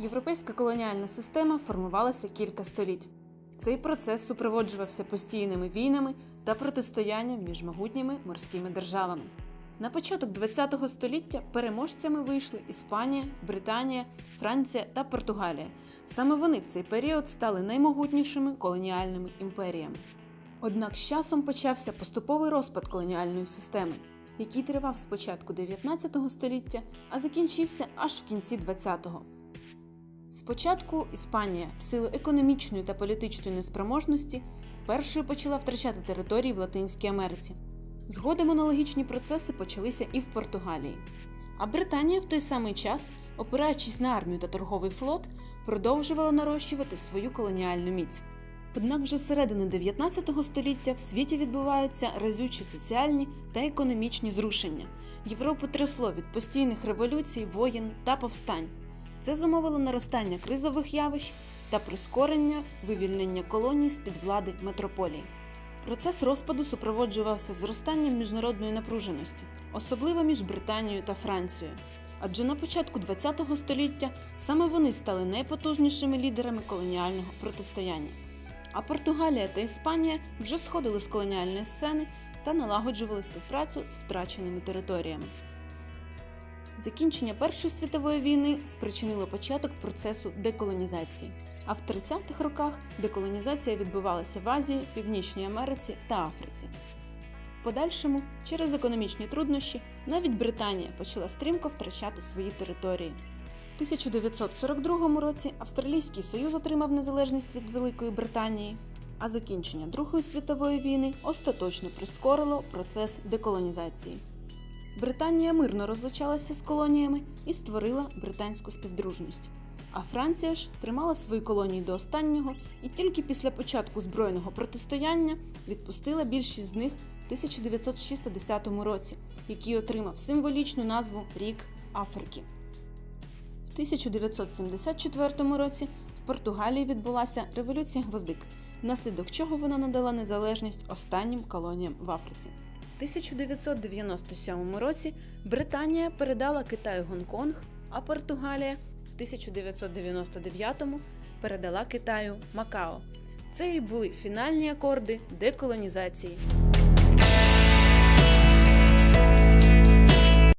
Європейська колоніальна система формувалася кілька століть. Цей процес супроводжувався постійними війнами та протистоянням між могутніми морськими державами. На початок ХХ століття переможцями вийшли Іспанія, Британія, Франція та Португалія. Саме вони в цей період стали наймогутнішими колоніальними імперіями. Однак з часом почався поступовий розпад колоніальної системи, який тривав з початку 19 століття, а закінчився аж в кінці 20-го. Спочатку Іспанія в силу економічної та політичної неспроможності першою почала втрачати території в Латинській Америці. Згодом аналогічні процеси почалися і в Португалії. А Британія в той самий час, опираючись на армію та торговий флот, продовжувала нарощувати свою колоніальну міць. Однак вже з середини 19 століття в світі відбуваються разючі соціальні та економічні зрушення. Європу трясло від постійних революцій, воєн та повстань. Це зумовило наростання кризових явищ та прискорення вивільнення колоній з під влади метрополії. Процес розпаду супроводжувався зростанням міжнародної напруженості, особливо між Британією та Францією. Адже на початку ХХ століття саме вони стали найпотужнішими лідерами колоніального протистояння. А Португалія та Іспанія вже сходили з колоніальної сцени та налагоджували співпрацю з втраченими територіями. Закінчення Першої світової війни спричинило початок процесу деколонізації. А в 30-х роках деколонізація відбувалася в Азії, Північній Америці та Африці. В подальшому, через економічні труднощі, навіть Британія почала стрімко втрачати свої території. В 1942 році Австралійський Союз отримав незалежність від Великої Британії, а закінчення Другої світової війни остаточно прискорило процес деколонізації. Британія мирно розлучалася з колоніями і створила британську співдружність. А Франція ж тримала свої колонії до останнього і тільки після початку збройного протистояння відпустила більшість з них в 1960 році, який отримав символічну назву Рік Африки. В 1974 році в Португалії відбулася революція гвоздик, внаслідок чого вона надала незалежність останнім колоніям в Африці. В 1997 році Британія передала Китаю Гонконг, а Португалія в 1999-му передала Китаю Макао. Це і були фінальні акорди деколонізації.